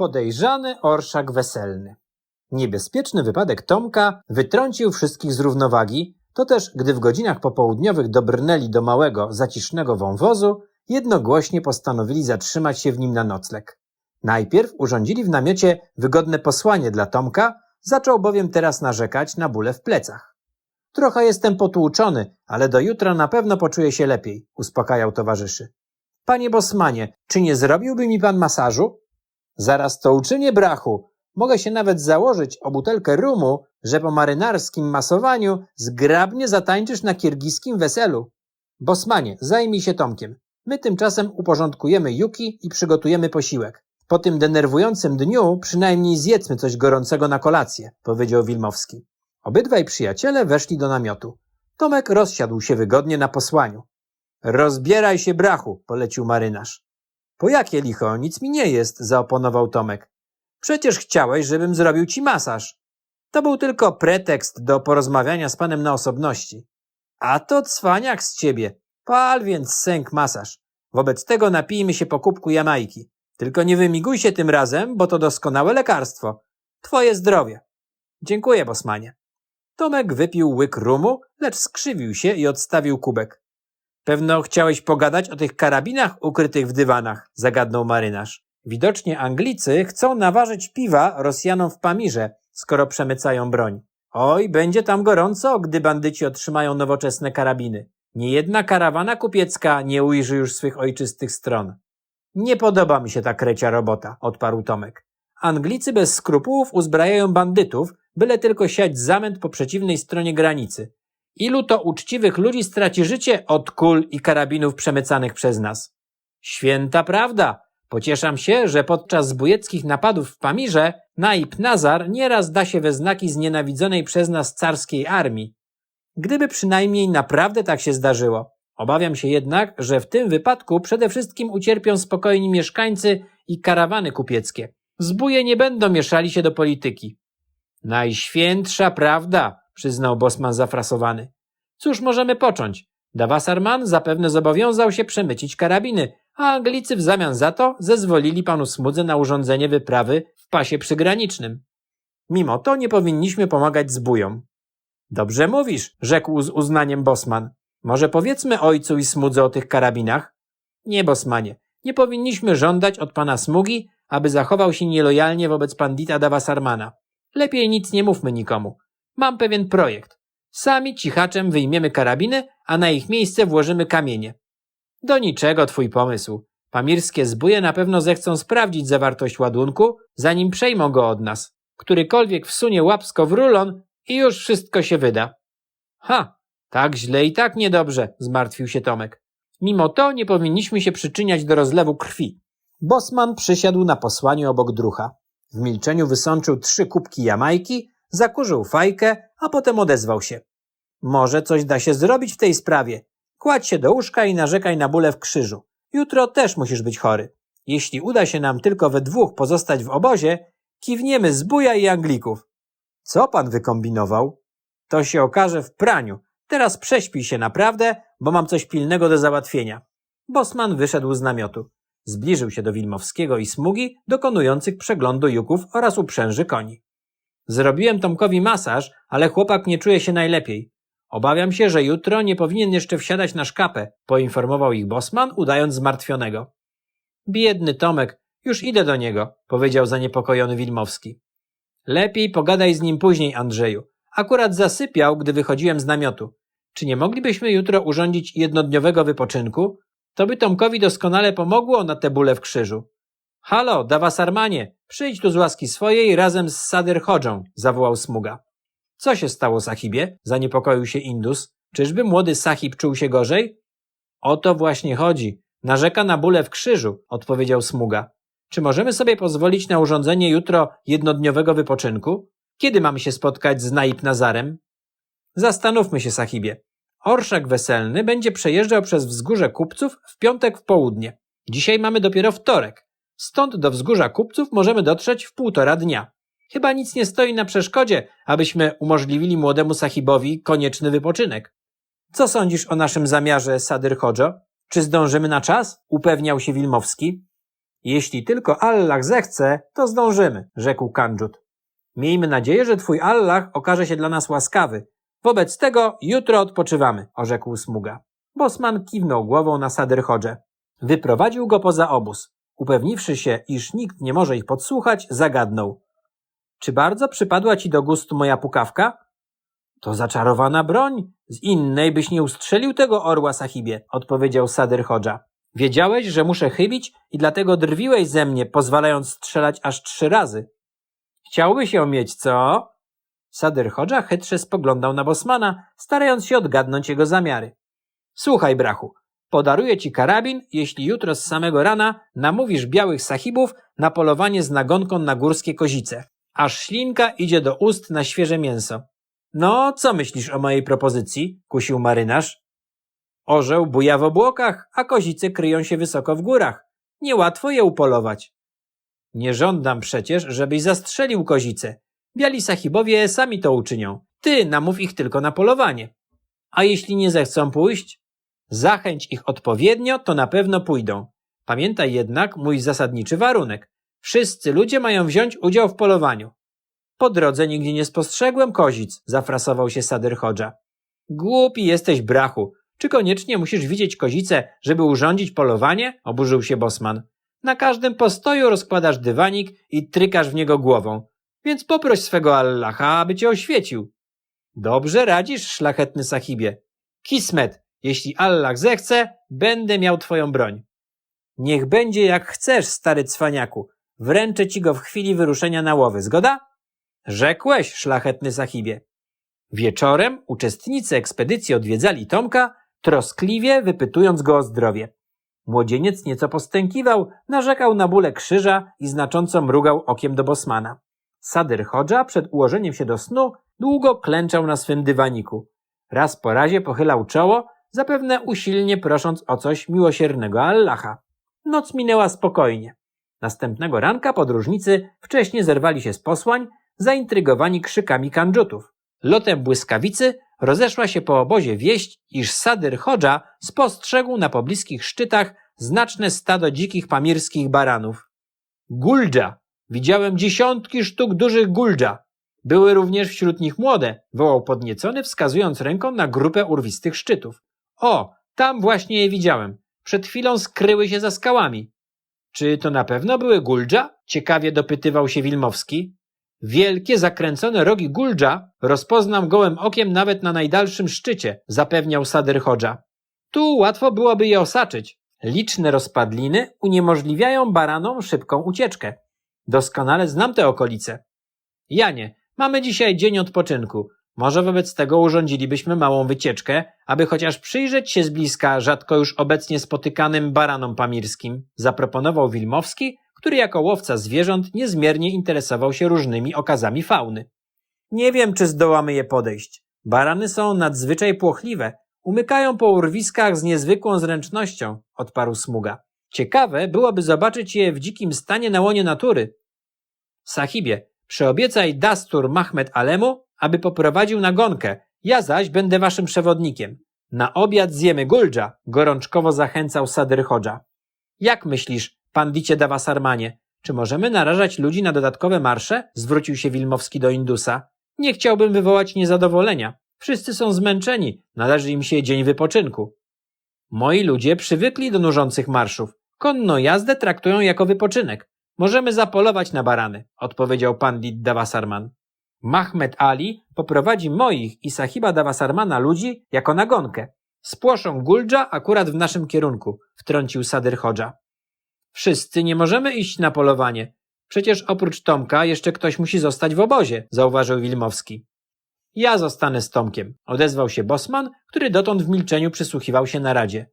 Podejrzany orszak weselny. Niebezpieczny wypadek Tomka wytrącił wszystkich z równowagi, to też gdy w godzinach popołudniowych dobrnęli do małego, zacisznego wąwozu, jednogłośnie postanowili zatrzymać się w nim na nocleg. Najpierw urządzili w namiocie wygodne posłanie dla Tomka, zaczął bowiem teraz narzekać na bóle w plecach. Trochę jestem potłuczony, ale do jutra na pewno poczuję się lepiej, uspokajał towarzyszy. Panie Bosmanie, czy nie zrobiłby mi pan masażu? Zaraz to uczynię, brachu. Mogę się nawet założyć o butelkę rumu, że po marynarskim masowaniu zgrabnie zatańczysz na kirgiskim weselu. Bosmanie, zajmij się Tomkiem. My tymczasem uporządkujemy Yuki i przygotujemy posiłek. Po tym denerwującym dniu przynajmniej zjedzmy coś gorącego na kolację, powiedział Wilmowski. Obydwaj przyjaciele weszli do namiotu. Tomek rozsiadł się wygodnie na posłaniu. Rozbieraj się, brachu, polecił marynarz. Po jakie licho, nic mi nie jest, zaoponował Tomek. Przecież chciałeś, żebym zrobił ci masaż. To był tylko pretekst do porozmawiania z panem na osobności. A to cwaniak z ciebie. Pal więc sęk masaż. Wobec tego napijmy się po kubku Jamajki. Tylko nie wymiguj się tym razem, bo to doskonałe lekarstwo. Twoje zdrowie. Dziękuję, Bosmanie. Tomek wypił łyk rumu, lecz skrzywił się i odstawił kubek. Pewno chciałeś pogadać o tych karabinach ukrytych w dywanach, zagadnął marynarz. Widocznie Anglicy chcą naważyć piwa Rosjanom w Pamirze, skoro przemycają broń. Oj, będzie tam gorąco, gdy bandyci otrzymają nowoczesne karabiny. Niejedna karawana kupiecka nie ujrzy już swych ojczystych stron. Nie podoba mi się ta krecia robota, odparł Tomek. Anglicy bez skrupułów uzbrajają bandytów, byle tylko siać zamęt po przeciwnej stronie granicy. Ilu to uczciwych ludzi straci życie od kul i karabinów przemycanych przez nas? Święta prawda. Pocieszam się, że podczas zbójeckich napadów w Pamirze Naib Nazar nieraz da się we znaki znienawidzonej przez nas carskiej armii. Gdyby przynajmniej naprawdę tak się zdarzyło. Obawiam się jednak, że w tym wypadku przede wszystkim ucierpią spokojni mieszkańcy i karawany kupieckie. Zbóje nie będą mieszali się do polityki. Najświętsza prawda, przyznał Bosman zafrasowany. Cóż możemy począć? Dawasarman zapewne zobowiązał się przemycić karabiny, a Anglicy w zamian za to zezwolili panu Smudze na urządzenie wyprawy w pasie przygranicznym. Mimo to nie powinniśmy pomagać zbójom. Dobrze mówisz, rzekł z uznaniem Bosman. Może powiedzmy ojcu i Smudze o tych karabinach? Nie, Bosmanie, nie powinniśmy żądać od pana Smugi, aby zachował się nielojalnie wobec pandita Dawasarmana. Lepiej nic nie mówmy nikomu. Mam pewien projekt. Sami cichaczem wyjmiemy karabiny, a na ich miejsce włożymy kamienie. Do niczego twój pomysł. Pamirskie zbóje na pewno zechcą sprawdzić zawartość ładunku, zanim przejmą go od nas. Którykolwiek wsunie łapsko w rulon i już wszystko się wyda. Ha, tak źle i tak niedobrze, zmartwił się Tomek. Mimo to nie powinniśmy się przyczyniać do rozlewu krwi. Bosman przysiadł na posłaniu obok drucha. W milczeniu wysączył trzy kubki jamajki, zakurzył fajkę, a potem odezwał się. Może coś da się zrobić w tej sprawie. Kładź się do łóżka i narzekaj na bóle w krzyżu. Jutro też musisz być chory. Jeśli uda się nam tylko we dwóch pozostać w obozie, kiwniemy zbuja i Anglików. Co pan wykombinował? To się okaże w praniu. Teraz prześpij się naprawdę, bo mam coś pilnego do załatwienia. Bosman wyszedł z namiotu. Zbliżył się do Wilmowskiego i Smugi, dokonujących przeglądu juków oraz uprzęży koni. Zrobiłem Tomkowi masaż, ale chłopak nie czuje się najlepiej. Obawiam się, że jutro nie powinien jeszcze wsiadać na szkapę, poinformował ich Bosman, udając zmartwionego. Biedny Tomek, już idę do niego, powiedział zaniepokojony Wilmowski. Lepiej pogadaj z nim później, Andrzeju. Akurat zasypiał, gdy wychodziłem z namiotu. Czy nie moglibyśmy jutro urządzić jednodniowego wypoczynku? To by Tomkowi doskonale pomogło na te bóle w krzyżu. Halo, Dawasarmanie, przyjdź tu z łaski swojej razem z Sadyr Hodżą, zawołał Smuga. Co się stało, Sahibie? Zaniepokoił się Indus. Czyżby młody Sahib czuł się gorzej? O to właśnie chodzi. Narzeka na bóle w krzyżu, odpowiedział Smuga. Czy możemy sobie pozwolić na urządzenie jutro jednodniowego wypoczynku? Kiedy mamy się spotkać z Naib Nazarem? Zastanówmy się, Sahibie. Orszak weselny będzie przejeżdżał przez wzgórze kupców w piątek w południe. Dzisiaj mamy dopiero wtorek. Stąd do wzgórza kupców możemy dotrzeć w półtora dnia. Chyba nic nie stoi na przeszkodzie, abyśmy umożliwili młodemu sahibowi konieczny wypoczynek. Co sądzisz o naszym zamiarze, Sadyr Hodżo? Czy zdążymy na czas? Upewniał się Wilmowski. Jeśli tylko Allah zechce, to zdążymy, rzekł Kandżut. Miejmy nadzieję, że twój Allah okaże się dla nas łaskawy. Wobec tego jutro odpoczywamy, orzekł Smuga. Bosman kiwnął głową na Sadyr Hodże. Wyprowadził go poza obóz. Upewniwszy się, iż nikt nie może ich podsłuchać, zagadnął. Czy bardzo przypadła ci do gustu moja pukawka? To zaczarowana broń. Z innej byś nie ustrzelił tego orła, sahibie, odpowiedział Sadyr Hodża. Wiedziałeś, że muszę chybić i dlatego drwiłeś ze mnie, pozwalając strzelać aż trzy razy. Chciałbyś ją mieć, co? Sadyr Hodża chytrze spoglądał na Bosmana, starając się odgadnąć jego zamiary. Słuchaj, brachu, podaruję ci karabin, jeśli jutro z samego rana namówisz białych sahibów na polowanie z nagonką na górskie kozice. Aż ślinka idzie do ust na świeże mięso. No, co myślisz o mojej propozycji? kusił marynarz. Orzeł buja w obłokach, a kozice kryją się wysoko w górach. Niełatwo je upolować. Nie żądam przecież, żebyś zastrzelił kozice. Biali sahibowie sami to uczynią. Ty namów ich tylko na polowanie. A jeśli nie zechcą pójść? Zachęć ich odpowiednio, to na pewno pójdą. Pamiętaj jednak mój zasadniczy warunek. Wszyscy ludzie mają wziąć udział w polowaniu. Po drodze nigdzie nie spostrzegłem kozic, zafrasował się Sadyr Hodża. Głupi jesteś, brachu. Czy koniecznie musisz widzieć kozicę, żeby urządzić polowanie? Oburzył się Bosman. Na każdym postoju rozkładasz dywanik i trykasz w niego głową. Więc poproś swego Allaha, aby cię oświecił. Dobrze radzisz, szlachetny sahibie. Kismet, jeśli Allah zechce, będę miał twoją broń. Niech będzie jak chcesz, stary cwaniaku. Wręczę ci go w chwili wyruszenia na łowy, zgoda? Rzekłeś, szlachetny sahibie. Wieczorem uczestnicy ekspedycji odwiedzali Tomka, troskliwie wypytując go o zdrowie. Młodzieniec nieco postękiwał, narzekał na bóle krzyża i znacząco mrugał okiem do Bosmana. Sadyr Hodża przed ułożeniem się do snu długo klęczał na swym dywaniku. Raz po razie pochylał czoło, zapewne usilnie prosząc o coś miłosiernego Allaha. Noc minęła spokojnie. Następnego ranka podróżnicy wcześnie zerwali się z posłań, zaintrygowani krzykami kandżutów. Lotem błyskawicy rozeszła się po obozie wieść, iż Sadyr Hodża spostrzegł na pobliskich szczytach znaczne stado dzikich pamirskich baranów. Guldża! Widziałem dziesiątki sztuk dużych guldża. Były również wśród nich młode, wołał podniecony, wskazując ręką na grupę urwistych szczytów. O, tam właśnie je widziałem. Przed chwilą skryły się za skałami. Czy to na pewno były guldża? Ciekawie dopytywał się Wilmowski. Wielkie, zakręcone rogi guldża rozpoznam gołym okiem nawet na najdalszym szczycie, zapewniał Sadyr Hodża. Tu łatwo byłoby je osaczyć. Liczne rozpadliny uniemożliwiają baranom szybką ucieczkę. Doskonale znam te okolice. Janie, mamy dzisiaj dzień odpoczynku. Może wobec tego urządzilibyśmy małą wycieczkę, aby chociaż przyjrzeć się z bliska rzadko już obecnie spotykanym baranom pamirskim, zaproponował Wilmowski, który jako łowca zwierząt niezmiernie interesował się różnymi okazami fauny. Nie wiem, czy zdołamy je podejść. Barany są nadzwyczaj płochliwe, umykają po urwiskach z niezwykłą zręcznością, odparł Smuga. Ciekawe byłoby zobaczyć je w dzikim stanie na łonie natury. Sahibie, przyobiecaj Dastur Mahmed Alemu, aby poprowadził nagonkę, ja zaś będę waszym przewodnikiem. Na obiad zjemy guldża, gorączkowo zachęcał Sadyr Hodża. Jak myślisz, pandicie Dawasarmanie, czy możemy narażać ludzi na dodatkowe marsze? Zwrócił się Wilmowski do Indusa. Nie chciałbym wywołać niezadowolenia. Wszyscy są zmęczeni, należy im się dzień wypoczynku. Moi ludzie przywykli do nużących marszów. Konno jazdę traktują jako wypoczynek. Możemy zapolować na barany, odpowiedział pandit Dawasarman. Mahmed Ali poprowadzi moich i sahiba Dawasarmana ludzi jako nagonkę. Spłoszą Guldża akurat w naszym kierunku, wtrącił Sadyr Hodża. Wszyscy nie możemy iść na polowanie. Przecież oprócz Tomka jeszcze ktoś musi zostać w obozie, zauważył Wilmowski. Ja zostanę z Tomkiem, odezwał się Bosman, który dotąd w milczeniu przysłuchiwał się na radzie.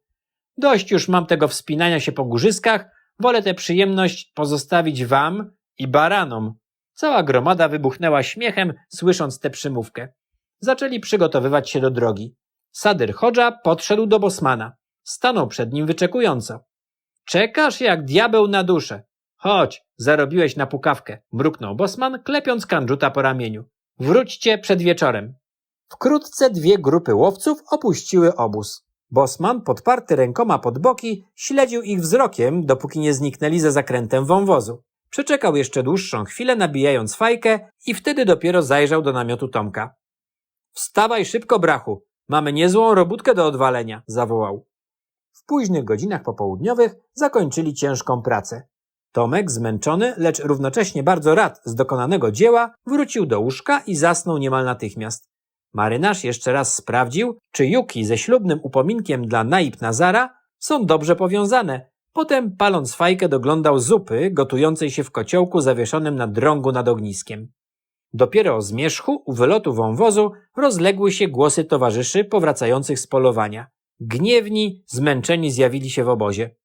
Dość już mam tego wspinania się po górzyskach, wolę tę przyjemność pozostawić wam i baranom. Cała gromada wybuchnęła śmiechem, słysząc tę przymówkę. Zaczęli przygotowywać się do drogi. Sadyr Hodża podszedł do Bosmana. Stanął przed nim wyczekująco. Czekasz jak diabeł na duszę. Chodź, zarobiłeś na pukawkę, mruknął Bosman, klepiąc Kandżuta po ramieniu. Wróćcie przed wieczorem. Wkrótce dwie grupy łowców opuściły obóz. Bosman, podparty rękoma pod boki, śledził ich wzrokiem, dopóki nie zniknęli za zakrętem wąwozu. Przeczekał jeszcze dłuższą chwilę, nabijając fajkę i wtedy dopiero zajrzał do namiotu Tomka. Wstawaj szybko, brachu! Mamy niezłą robótkę do odwalenia, zawołał. W późnych godzinach popołudniowych zakończyli ciężką pracę. Tomek, zmęczony, lecz równocześnie bardzo rad z dokonanego dzieła, wrócił do łóżka i zasnął niemal natychmiast. Marynarz jeszcze raz sprawdził, czy Yuki ze ślubnym upominkiem dla Naib Nazara są dobrze powiązane. Potem, paląc fajkę, doglądał zupy gotującej się w kociołku zawieszonym na drągu nad ogniskiem. Dopiero o zmierzchu u wylotu wąwozu rozległy się głosy towarzyszy powracających z polowania. Gniewni, zmęczeni zjawili się w obozie.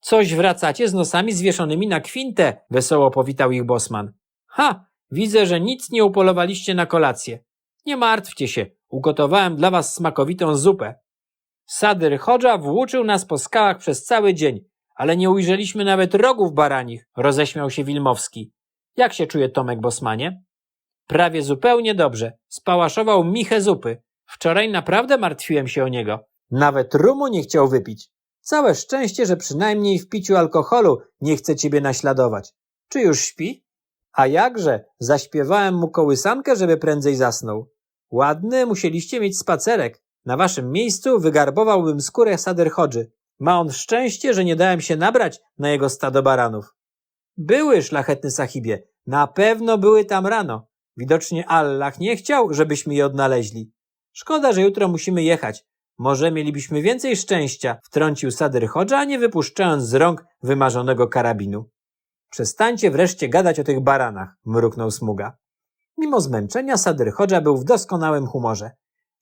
Coś wracacie z nosami zwieszonymi na kwintę, wesoło powitał ich bosman. Ha, widzę, że nic nie upolowaliście na kolację. Nie martwcie się, ugotowałem dla was smakowitą zupę. Sadyr Chodża włóczył nas po skałach przez cały dzień, ale nie ujrzeliśmy nawet rogów baranich, roześmiał się Wilmowski. Jak się czuje Tomek Bosmanie? Prawie zupełnie dobrze. Spałaszował michę zupy. Wczoraj naprawdę martwiłem się o niego. Nawet rumu nie chciał wypić. Całe szczęście, że przynajmniej w piciu alkoholu nie chce ciebie naśladować. Czy już śpi? A jakże, zaśpiewałem mu kołysankę, żeby prędzej zasnął. Ładny musieliście mieć spacerek. Na waszym miejscu wygarbowałbym skórę Sader Hodży. Ma on szczęście, że nie dałem się nabrać na jego stado baranów. Były, szlachetny sahibie. Na pewno były tam rano. Widocznie Allah nie chciał, żebyśmy je odnaleźli. Szkoda, że jutro musimy jechać. Może mielibyśmy więcej szczęścia, wtrącił Sadyr Hodża, nie wypuszczając z rąk wymarzonego karabinu. Przestańcie wreszcie gadać o tych baranach, mruknął Smuga. Mimo zmęczenia Sadyr Hodża był w doskonałym humorze.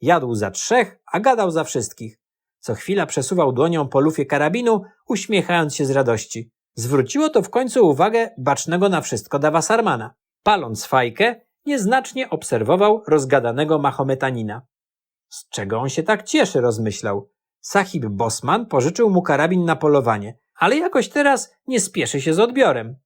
Jadł za trzech, a gadał za wszystkich. Co chwila przesuwał dłonią po lufie karabinu, uśmiechając się z radości. Zwróciło to w końcu uwagę bacznego na wszystko Dawasarmana. Paląc fajkę, nieznacznie obserwował rozgadanego Mahometanina. Z czego on się tak cieszy, rozmyślał. Sahib Bosman pożyczył mu karabin na polowanie, ale jakoś teraz nie spieszy się z odbiorem.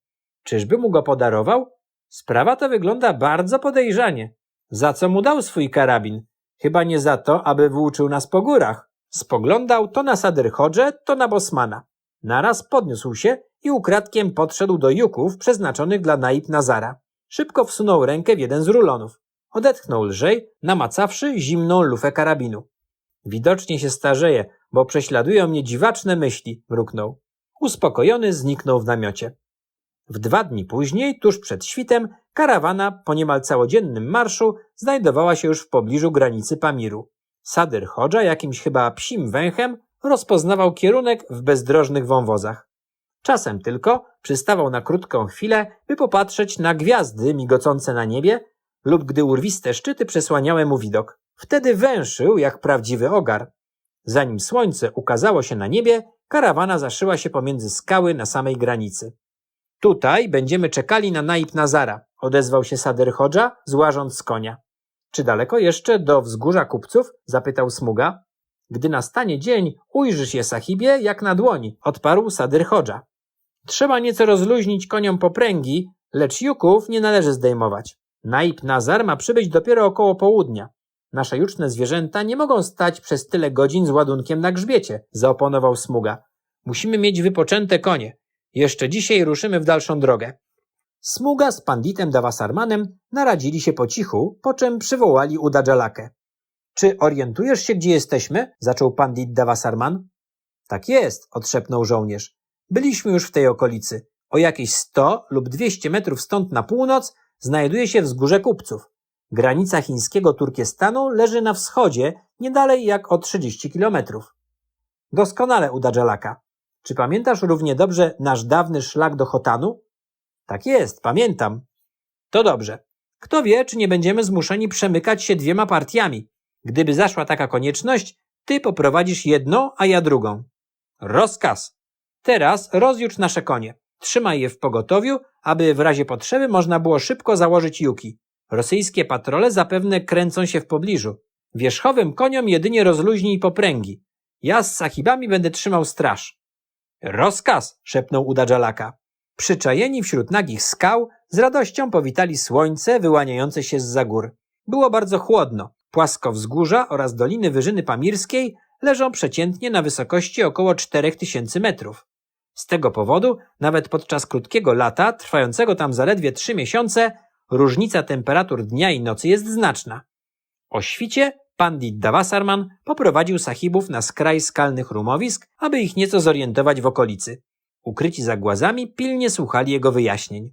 Czyżby mu go podarował? Sprawa ta wygląda bardzo podejrzanie. Za co mu dał swój karabin? Chyba nie za to, aby włóczył nas po górach. Spoglądał to na Sadyr Hodże, to na Bosmana. Naraz podniósł się i ukradkiem podszedł do juków przeznaczonych dla Naib Nazara. Szybko wsunął rękę w jeden z rulonów. Odetchnął lżej, namacawszy zimną lufę karabinu. Widocznie się starzeje, bo prześladują mnie dziwaczne myśli, mruknął. Uspokojony zniknął w namiocie. W dwa dni później, tuż przed świtem, karawana po niemal całodziennym marszu znajdowała się już w pobliżu granicy Pamiru. Sadyr Hodża jakimś chyba psim węchem rozpoznawał kierunek w bezdrożnych wąwozach. Czasem tylko przystawał na krótką chwilę, by popatrzeć na gwiazdy migocące na niebie lub gdy urwiste szczyty przesłaniały mu widok. Wtedy węszył jak prawdziwy ogar. Zanim słońce ukazało się na niebie, karawana zaszyła się pomiędzy skały na samej granicy. Tutaj będziemy czekali na Naib Nazara, odezwał się Sader Hodża, złażąc z konia. Czy daleko jeszcze do wzgórza kupców? zapytał Smuga. Gdy nastanie dzień, ujrzysz je sahibie jak na dłoni, odparł Sadyr Hodża. Trzeba nieco rozluźnić koniom popręgi, lecz juków nie należy zdejmować. Naib Nazar ma przybyć dopiero około południa. Nasze juczne zwierzęta nie mogą stać przez tyle godzin z ładunkiem na grzbiecie, zaoponował Smuga. Musimy mieć wypoczęte konie. Jeszcze dzisiaj ruszymy w dalszą drogę. Smuga z panditem Dawasarmanem naradzili się po cichu, po czym przywołali Udadżalakę. Czy orientujesz się, gdzie jesteśmy? zaczął pandit Dawasarman. Tak jest, odszepnął żołnierz. Byliśmy już w tej okolicy. O jakieś sto lub dwieście metrów stąd na północ znajduje się wzgórze kupców. Granica chińskiego Turkestanu leży na wschodzie, nie dalej jak o 30 kilometrów. Doskonale, Udadżalaka. Czy pamiętasz równie dobrze nasz dawny szlak do Hotanu? Tak jest, pamiętam. To dobrze. Kto wie, czy nie będziemy zmuszeni przemykać się dwiema partiami. Gdyby zaszła taka konieczność, ty poprowadzisz jedną, a ja drugą. Rozkaz. Teraz rozjucz nasze konie. Trzymaj je w pogotowiu, aby w razie potrzeby można było szybko założyć juki. Rosyjskie patrole zapewne kręcą się w pobliżu. Wierzchowym koniom jedynie rozluźnij popręgi. Ja z sahibami będę trzymał straż. Rozkaz! szepnął Udadżalaka. Przyczajeni wśród nagich skał, z radością powitali słońce wyłaniające się z za gór. Było bardzo chłodno. Płasko wzgórza oraz doliny Wyżyny Pamirskiej leżą przeciętnie na wysokości około 4000 metrów. Z tego powodu, nawet podczas krótkiego lata, trwającego tam zaledwie 3 miesiące, różnica temperatur dnia i nocy jest znaczna. O świcie pandit Davasarman poprowadził sahibów na skraj skalnych rumowisk, aby ich nieco zorientować w okolicy. Ukryci za głazami pilnie słuchali jego wyjaśnień.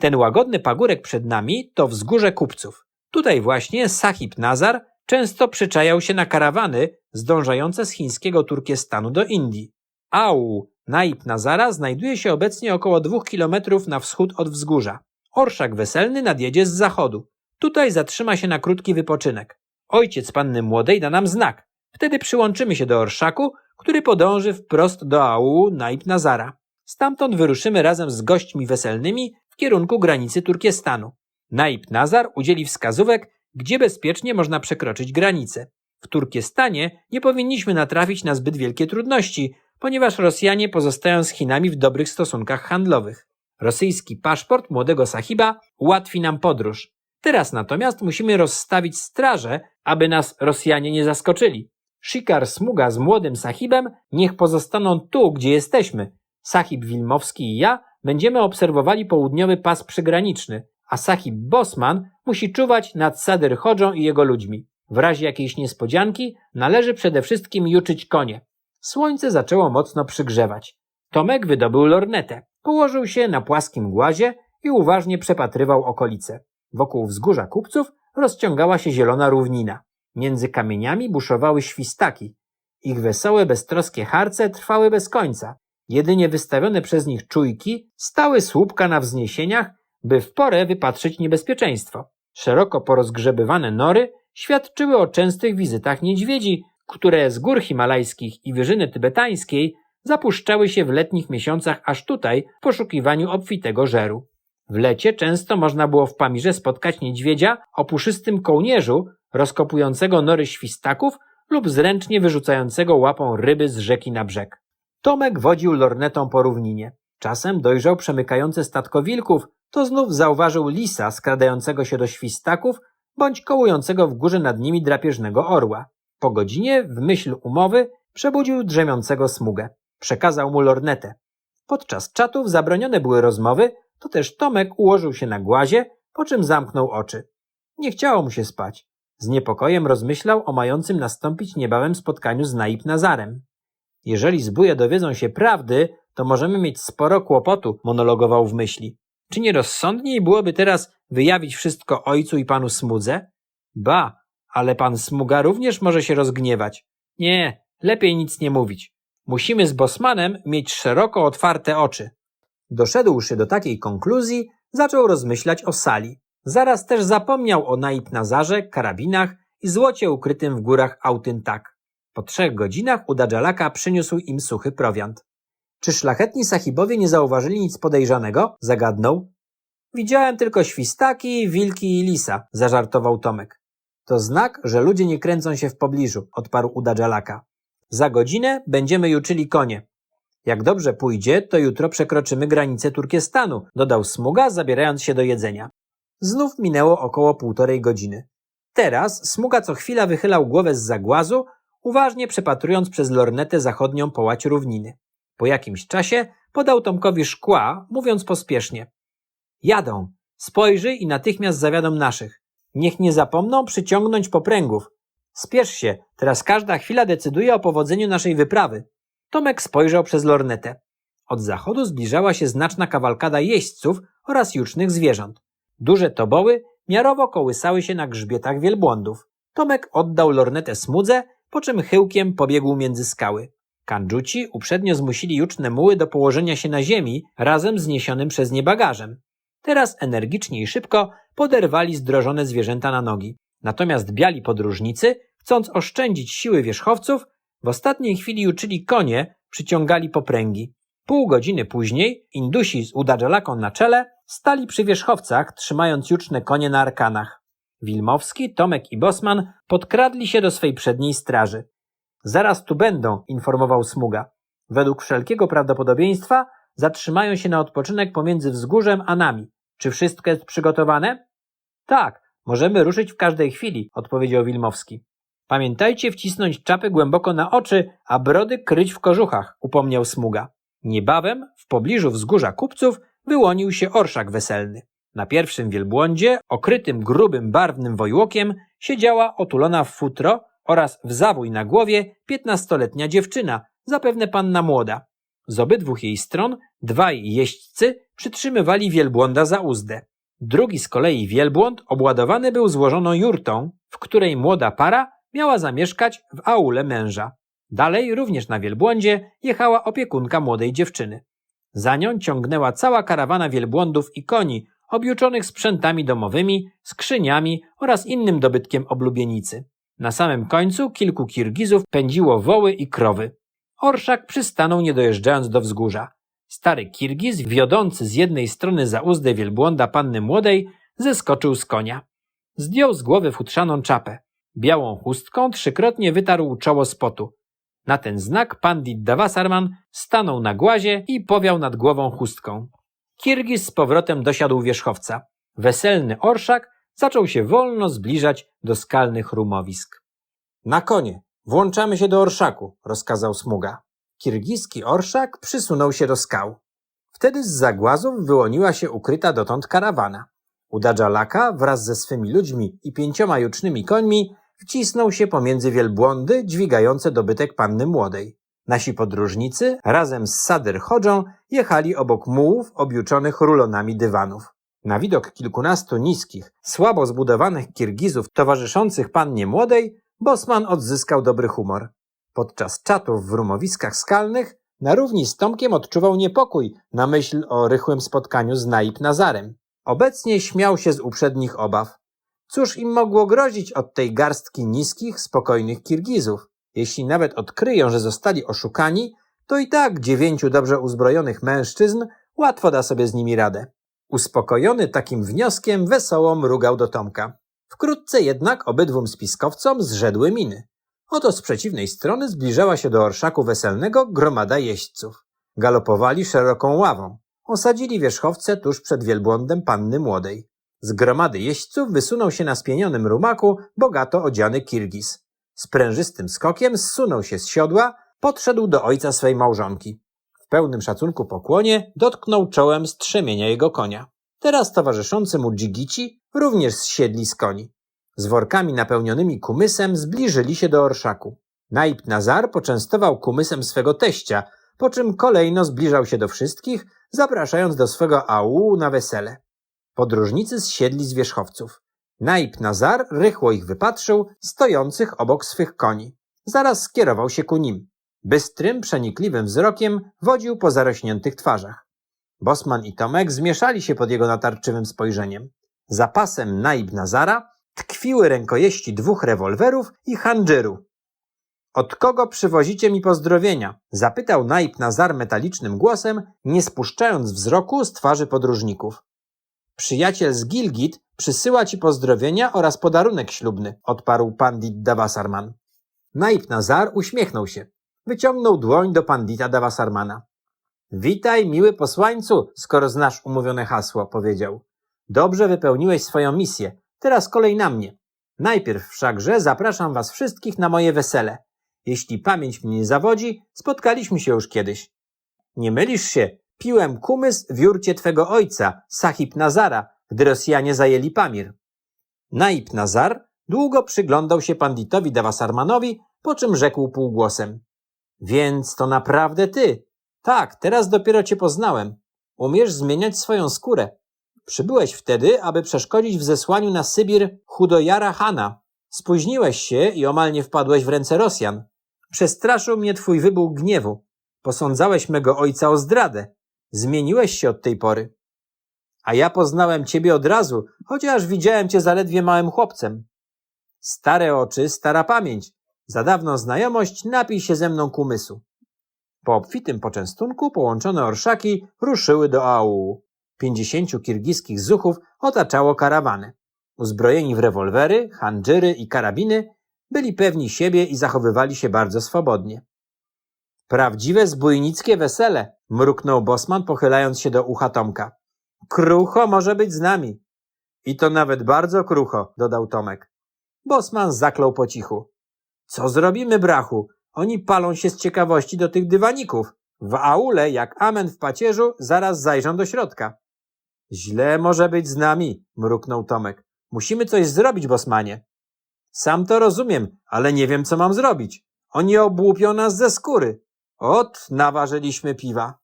Ten łagodny pagórek przed nami to wzgórze kupców. Tutaj właśnie Sahib Nazar często przyczajał się na karawany zdążające z chińskiego Turkestanu do Indii. Au, Naib Nazara znajduje się obecnie około dwóch kilometrów na wschód od wzgórza. Orszak weselny nadjedzie z zachodu. Tutaj zatrzyma się na krótki wypoczynek. Ojciec panny młodej da nam znak. Wtedy przyłączymy się do orszaku, który podąży wprost do Auu Naib Nazara. Stamtąd wyruszymy razem z gośćmi weselnymi w kierunku granicy Turkestanu. Naib Nazar udzieli wskazówek, gdzie bezpiecznie można przekroczyć granicę. W Turkestanie nie powinniśmy natrafić na zbyt wielkie trudności, ponieważ Rosjanie pozostają z Chinami w dobrych stosunkach handlowych. Rosyjski paszport młodego sahiba ułatwi nam podróż. Teraz natomiast musimy rozstawić straże, aby nas Rosjanie nie zaskoczyli. Shikar Smuga z młodym sahibem niech pozostaną tu, gdzie jesteśmy. Sahib Wilmowski i ja będziemy obserwowali południowy pas przygraniczny, a sahib Bosman musi czuwać nad Sadyr Chodżą i jego ludźmi. W razie jakiejś niespodzianki należy przede wszystkim juczyć konie. Słońce zaczęło mocno przygrzewać. Tomek wydobył lornetę, położył się na płaskim głazie i uważnie przepatrywał okolice. Wokół wzgórza kupców rozciągała się zielona równina. Między kamieniami buszowały świstaki. Ich wesołe, beztroskie harce trwały bez końca. Jedynie wystawione przez nich czujki stały słupka na wzniesieniach, by w porę wypatrzyć niebezpieczeństwo. Szeroko porozgrzebywane nory świadczyły o częstych wizytach niedźwiedzi, które z gór himalajskich i wyżyny tybetańskiej zapuszczały się w letnich miesiącach aż tutaj w poszukiwaniu obfitego żeru. W lecie często można było w Pamirze spotkać niedźwiedzia o puszystym kołnierzu, rozkopującego nory świstaków lub zręcznie wyrzucającego łapą ryby z rzeki na brzeg. Tomek wodził lornetą po równinie. Czasem dojrzał przemykające statko wilków, to znów zauważył lisa skradającego się do świstaków bądź kołującego w górze nad nimi drapieżnego orła. Po godzinie, w myśl umowy, przebudził drzemiącego smugę. Przekazał mu lornetę. Podczas czatów zabronione były rozmowy, to też Tomek ułożył się na głazie, po czym zamknął oczy. Nie chciało mu się spać. Z niepokojem rozmyślał o mającym nastąpić niebawem spotkaniu z Naib Nazarem. Jeżeli zbóje dowiedzą się prawdy, to możemy mieć sporo kłopotu, monologował w myśli. Czy nie rozsądniej byłoby teraz wyjawić wszystko ojcu i panu Smudze? Ba, ale pan Smuga również może się rozgniewać. Nie, lepiej nic nie mówić. Musimy z Bosmanem mieć szeroko otwarte oczy. Doszedłszy do takiej konkluzji, zaczął rozmyślać o sali. Zaraz też zapomniał o Naib Nazarze, karabinach i złocie ukrytym w górach Autyntak. Po trzech godzinach u Dżalaka przyniósł im suchy prowiant. Czy szlachetni sahibowie nie zauważyli nic podejrzanego? Zagadnął. Widziałem tylko świstaki, wilki i lisa, zażartował Tomek. To znak, że ludzie nie kręcą się w pobliżu, odparł Uda Dżalaka. Za godzinę będziemy juczyli konie. Jak dobrze pójdzie, to jutro przekroczymy granicę Turkestanu, dodał Smuga, zabierając się do jedzenia. Znów minęło około półtorej godziny. Teraz Smuga co chwila wychylał głowę z zagłazu, uważnie przepatrując przez lornetę zachodnią połać równiny. Po jakimś czasie podał Tomkowi szkła, mówiąc pospiesznie. Jadą. Spojrzyj i natychmiast zawiadą naszych. Niech nie zapomną przyciągnąć popręgów. Spiesz się, teraz każda chwila decyduje o powodzeniu naszej wyprawy. Tomek spojrzał przez lornetę. Od zachodu zbliżała się znaczna kawalkada jeźdźców oraz jucznych zwierząt. Duże toboły miarowo kołysały się na grzbietach wielbłądów. Tomek oddał lornetę smudze, po czym chyłkiem pobiegł między skały. Kandżuci uprzednio zmusili juczne muły do położenia się na ziemi razem z niesionym przez nie bagażem. Teraz energicznie i szybko poderwali zdrożone zwierzęta na nogi. Natomiast biali podróżnicy, chcąc oszczędzić siły wierzchowców, w ostatniej chwili uczyli konie, przyciągali popręgi. Pół godziny później Indusi z Udadżalaką na czele stali przy wierzchowcach, trzymając juczne konie na arkanach. Wilmowski, Tomek i Bosman podkradli się do swej przedniej straży. Zaraz tu będą, informował Smuga. Według wszelkiego prawdopodobieństwa zatrzymają się na odpoczynek pomiędzy wzgórzem a nami. Czy wszystko jest przygotowane? Tak, możemy ruszyć w każdej chwili, odpowiedział Wilmowski. Pamiętajcie wcisnąć czapy głęboko na oczy, a brody kryć w kożuchach, upomniał Smuga. Niebawem, w pobliżu wzgórza kupców, wyłonił się orszak weselny. Na pierwszym wielbłądzie, okrytym grubym, barwnym wojłokiem, siedziała otulona w futro oraz w zawój na głowie piętnastoletnia dziewczyna, zapewne panna młoda. Z obydwu jej stron dwaj jeźdźcy przytrzymywali wielbłąda za uzdę. Drugi z kolei wielbłąd obładowany był złożoną jurtą, w której młoda para miała zamieszkać w aule męża. Dalej, również na wielbłądzie, jechała opiekunka młodej dziewczyny. Za nią ciągnęła cała karawana wielbłądów i koni, objuczonych sprzętami domowymi, skrzyniami oraz innym dobytkiem oblubienicy. Na samym końcu kilku Kirgizów pędziło woły i krowy. Orszak przystanął nie dojeżdżając do wzgórza. Stary Kirgiz, wiodący z jednej strony za uzdę wielbłąda panny młodej, zeskoczył z konia. Zdjął z głowy futrzaną czapę. Białą chustką trzykrotnie wytarł czoło z potu. Na ten znak pandit Davasarman stanął na głazie i powiał nad głową chustką. Kirgiz z powrotem dosiadł wierzchowca. Weselny orszak zaczął się wolno zbliżać do skalnych rumowisk. Na konie, włączamy się do orszaku, rozkazał Smuga. Kirgiski orszak przysunął się do skał. Wtedy z zagłazów wyłoniła się ukryta dotąd karawana. Udadża Laka wraz ze swymi ludźmi i pięcioma jucznymi końmi wcisnął się pomiędzy wielbłądy dźwigające dobytek panny młodej. Nasi podróżnicy razem z Sadyr Chodżą jechali obok mułów objuczonych rulonami dywanów. Na widok kilkunastu niskich, słabo zbudowanych Kirgizów towarzyszących pannie młodej, Bosman odzyskał dobry humor. Podczas czatów w rumowiskach skalnych na równi z Tomkiem odczuwał niepokój na myśl o rychłym spotkaniu z Naib Nazarem. Obecnie śmiał się z uprzednich obaw. Cóż im mogło grozić od tej garstki niskich, spokojnych Kirgizów? Jeśli nawet odkryją, że zostali oszukani, to i tak dziewięciu dobrze uzbrojonych mężczyzn łatwo da sobie z nimi radę. Uspokojony takim wnioskiem wesoło mrugał do Tomka. Wkrótce jednak obydwum spiskowcom zrzedły miny. Oto z przeciwnej strony zbliżała się do orszaku weselnego gromada jeźdźców. Galopowali szeroką ławą. Osadzili wierzchowce tuż przed wielbłądem panny młodej. Z gromady jeźdźców wysunął się na spienionym rumaku bogato odziany Kirgiz. Z prężystym skokiem zsunął się z siodła, podszedł do ojca swej małżonki. W pełnym szacunku pokłonie dotknął czołem strzemienia jego konia. Teraz towarzyszący mu dżigici również zsiedli z koni. Z workami napełnionymi kumysem zbliżyli się do orszaku. Naib Nazar poczęstował kumysem swego teścia, po czym kolejno zbliżał się do wszystkich, zapraszając do swego aulu na wesele. Podróżnicy zsiedli z wierzchowców. Naib Nazar rychło ich wypatrzył, stojących obok swych koni. Zaraz skierował się ku nim. Bystrym, przenikliwym wzrokiem wodził po zarośniętych twarzach. Bosman i Tomek zmieszali się pod jego natarczywym spojrzeniem. Za pasem Naib Nazara tkwiły rękojeści dwóch rewolwerów i handżyru. Od kogo przywozicie mi pozdrowienia? Zapytał Naib Nazar metalicznym głosem, nie spuszczając wzroku z twarzy podróżników. Przyjaciel z Gilgit przysyła ci pozdrowienia oraz podarunek ślubny, odparł pandit Davasarman. Naib Nazar uśmiechnął się. Wyciągnął dłoń do pandita Davasarmana. Witaj, miły posłańcu, skoro znasz umówione hasło, powiedział. Dobrze wypełniłeś swoją misję. Teraz kolej na mnie. Najpierw wszakże zapraszam was wszystkich na moje wesele. Jeśli pamięć mnie nie zawodzi, spotkaliśmy się już kiedyś. Nie mylisz się, piłem kumys w jurcie twego ojca, Sahib Nazara, gdy Rosjanie zajęli Pamir. Naib Nazar długo przyglądał się panditowi Davasarmanowi, po czym rzekł półgłosem. Więc to naprawdę ty. Tak, teraz dopiero cię poznałem. Umiesz zmieniać swoją skórę. Przybyłeś wtedy, aby przeszkodzić w zesłaniu na Sybir Chudojara Hana. Spóźniłeś się i omal nie wpadłeś w ręce Rosjan. Przestraszył mnie twój wybuch gniewu. Posądzałeś mego ojca o zdradę. Zmieniłeś się od tej pory. A ja poznałem ciebie od razu, chociaż widziałem cię zaledwie małym chłopcem. Stare oczy, stara pamięć. Za dawną znajomość napij się ze mną kumysu. Po obfitym poczęstunku połączone orszaki ruszyły do aulu. Pięćdziesięciu kirgiskich zuchów otaczało karawanę. Uzbrojeni w rewolwery, handżyry i karabiny, byli pewni siebie i zachowywali się bardzo swobodnie. Prawdziwe zbójnickie wesele, mruknął Bosman, pochylając się do ucha Tomka. Krucho może być z nami. I to nawet bardzo krucho, dodał Tomek. Bosman zaklął po cichu. Co zrobimy, brachu? Oni palą się z ciekawości do tych dywaników. W aule, jak amen w pacierzu, zaraz zajrzą do środka. Źle może być z nami, mruknął Tomek. Musimy coś zrobić, bosmanie. Sam to rozumiem, ale nie wiem, co mam zrobić. Oni obłupią nas ze skóry. Ot, naważyliśmy piwa.